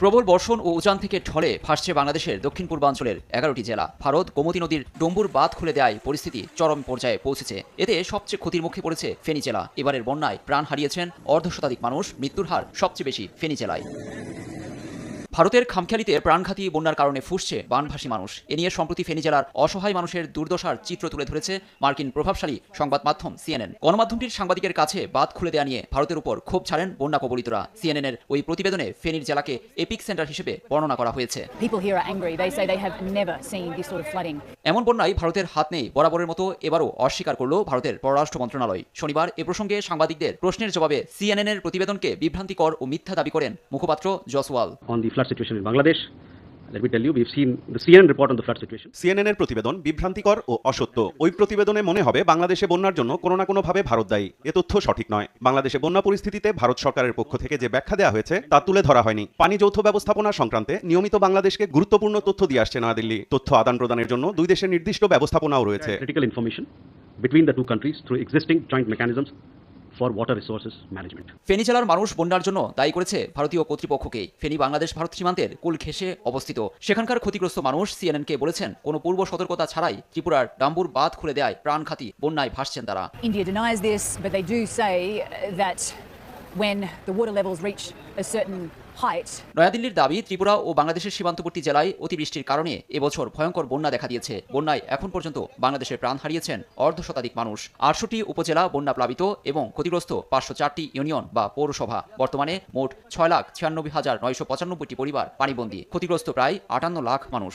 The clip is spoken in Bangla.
প্রবল বর্ষণ ও উজান থেকে ঢলে ফাঁসছে বাংলাদেশের দক্ষিণ পূর্বাঞ্চলের এগারোটি জেলা। ভারত, গোমতী নদীর ডম্বুর বাঁধ খুলে দেয় পরিস্থিতি চরম পর্যায়ে পৌঁছেছে। এতে সবচেয়ে ক্ষতির মুখে পড়েছে ফেনী জেলা। এবারের বন্যায় প্রাণ হারিয়েছেন অর্ধশতাধিক মানুষ, মৃত্যুর হার সবচেয়ে বেশি ফেনী জেলায়। ভারতের খামখেয়ালিতে প্রাণঘাতী বন্যার কারণে ফুসছে বানভাসী মানুষ। এ নিয়ে সম্প্রতি ফেনী জেলার অসহায় মানুষের দুর্দশার চিত্র তুলে ধরেছে মার্কিন প্রভাবশালী সংবাদ মাধ্যম সিএনএন। গণমাধ্যমটির সাংবাদিকের কাছে বাদ খুলে দেওয়া নিয়ে ভারতের উপর ক্ষোভ ছাড়েন বন্যা কবলিতরা। সিএনএনের ওই প্রতিবেদনে ফেনীর জেলাকে এপিক সেন্টার হিসেবে বর্ণনা করা হয়েছে. এমন বন্যায় ভারতের হাত নেই। বরাবরের মতো এবারও অস্বীকার করল ভারতের পররাষ্ট্র মন্ত্রণালয়। শনিবার এ প্রসঙ্গে সাংবাদিকদের প্রশ্নের জবাবে সিএনএনের প্রতিবেদনকে বিভ্রান্তিকর ও মিথ্যা দাবি করেন মুখপাত্র Jaiswal flood situation in Bangladesh. Let me tell you, we've seen the CNN report on the flood situation. CNN এর প্রতিবেদন বিভ্রান্তিকর ও অসত্য। ওই প্রতিবেদনে মনে হবে বাংলাদেশে বন্যার জন্য কোনো না কোনোভাবে ভারত দায়ী। এ তথ্য সঠিক নয়। বাংলাদেশে বন্যা পরিস্থিতিতে ভারত সরকারের পক্ষ থেকে যে ব্যাখ্যা দেওয়া হয়েছে তা তুলে ধরা হয়নি। পানি যৌথ ব্যবস্থাপনা সংক্রান্তে নিয়মিত বাংলাদেশকে গুরুত্বপূর্ণ তথ্য দিয়ে আসছে নয়াদিল্লি। তথ্য আদান প্রদানের জন্য দুই দেশের নির্দিষ্ট ব্যবস্থাপনাও রয়েছে। Critical information between the two countries through existing joint mechanisms for water resources management Feni জেলার মানুষ বন্যার জন্য দায়ী করেছে ভারতীয় কর্তৃপক্ষকে। ফেনী বাংলাদেশ ভারত সীমান্তের কুল ঘেঁষে অবস্থিত। সেখানকার ক্ষতিগ্রস্ত মানুষ সিএনএনকে বলেছেন কোনো পূর্ব সতর্কতা ছাড়াই ত্রিপুরার ডাম্বুর বাঁধ খুলে দেয় প্রাণঘাতী বন্যায় ভাসছেন তারা। India denies this, but they do say that when the water levels reach a certain নয়াদিল্লির দাবি, ত্রিপুরা ও বাংলাদেশের সীমান্তবর্তী জেলায় অতিবৃষ্টির কারণে এবছর ভয়ঙ্কর বন্যা দেখা দিয়েছে। বন্যায় এখন পর্যন্ত বাংলাদেশের প্রাণ হারিয়েছেন অর্ধ শতাধিক মানুষ। আটশোটি উপজেলা বন্যা প্লাবিত এবং ক্ষতিগ্রস্ত পাঁচশো চারটি ইউনিয়ন বা পৌরসভা। বর্তমানে মোট ছয় লাখ ছিয়ানব্বই হাজার নয়শো পঁচানব্বইটি পরিবার পানিবন্দী। ক্ষতিগ্রস্ত প্রায় আটান্ন লাখ মানুষ।